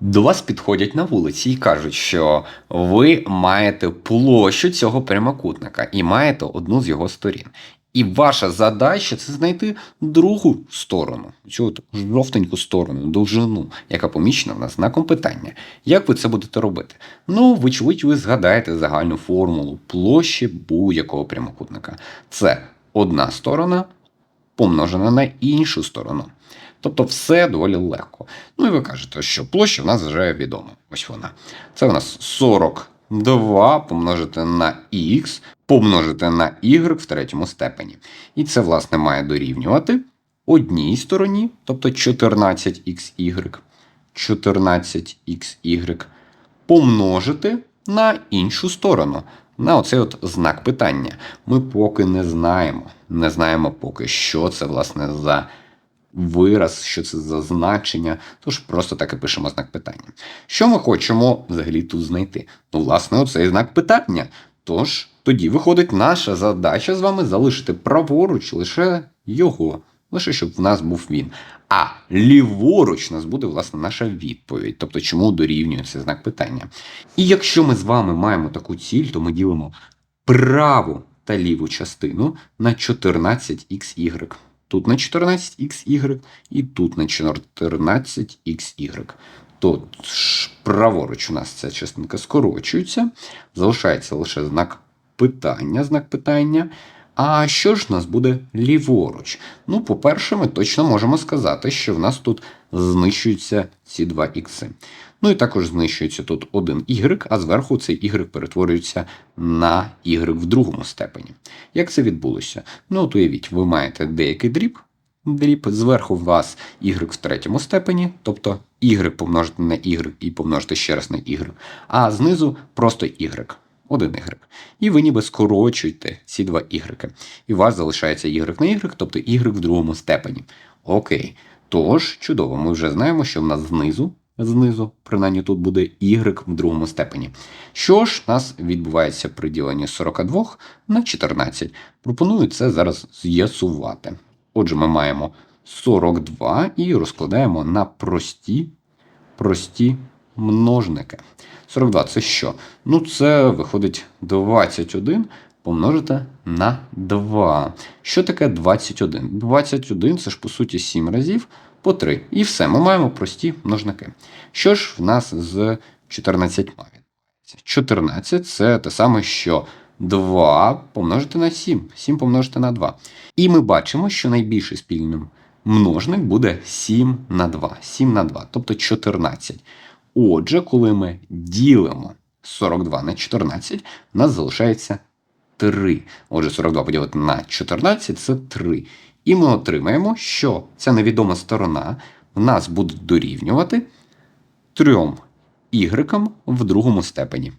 До вас підходять на вулиці і кажуть, що ви маєте площу цього прямокутника і маєте одну з його сторін. І ваша задача це знайти другу сторону, цю от жовтеньку сторону, довжину, яка помічена в нас знаком питання. Як ви це будете робити? Ну, вочевидь, ви згадаєте загальну формулу площі будь-якого прямокутника. Це одна сторона помножена на іншу сторону. Тобто все доволі легко. Ну і ви кажете, що площа в нас вже відома. Ось вона. Це у нас 42 помножити на х, помножити на y в третьому степені. І це, власне, має дорівнювати одній стороні, тобто 14xy, 14xy, помножити на іншу сторону. На оцей от знак питання. Ми поки не знаємо. Не знаємо поки, що це, власне, за вираз, що це за значення, тож просто так і пишемо знак питання. Що ми хочемо взагалі тут знайти? Ну, власне, оцей знак питання. Тож, тоді виходить наша задача з вами залишити праворуч лише його, лише щоб в нас був він. А ліворуч у нас буде, власне, наша відповідь, тобто чому дорівнює цей знак питання. І якщо ми з вами маємо таку ціль, то ми ділимо праву та ліву частину на 14xy. Тут на 14xy і тут на 14xy. Тут праворуч у нас ця частинка скорочується, залишається лише знак питання, знак питання. А що ж в нас буде ліворуч? Ну, по-перше, ми точно можемо сказати, що в нас тут знищуються ці два ікси. Ну і також знищується тут один y, а зверху цей y перетворюється на y в другому степені. Як це відбулося? Ну, от уявіть, ви маєте деякий дріб, дріб, зверху у вас y в третьому степені, тобто y помножити на y і помножити ще раз на y, а знизу просто y. Один y. І ви ніби скорочуєте ці два y. І у вас залишається y на y, тобто y в другому степені. Окей. Тож, чудово, ми вже знаємо, що в нас знизу, знизу, принаймні тут буде y в другому степені. Що ж у нас відбувається при діленні 42 на 14? Пропоную це зараз з'ясувати. Отже, ми маємо 42 і розкладаємо на прості, прості множники. 42 це що? Ну, це виходить 21 помножити на 2. Що таке 21? 21 це ж по суті 7 разів по 3. І все, ми маємо прості множники. Що ж в нас з 14 14 це те саме, що 2 помножити на 7. 7 помножити на 2. І ми бачимо, що найбільший спільним множник буде 7 на 2. 7 на 2, тобто 14. Отже, коли ми ділимо 42 на 14, у нас залишається 3. Отже, 42 поділити на 14 це 3. І ми отримаємо, що ця невідома сторона в нас буде дорівнювати 3 y в другому степені.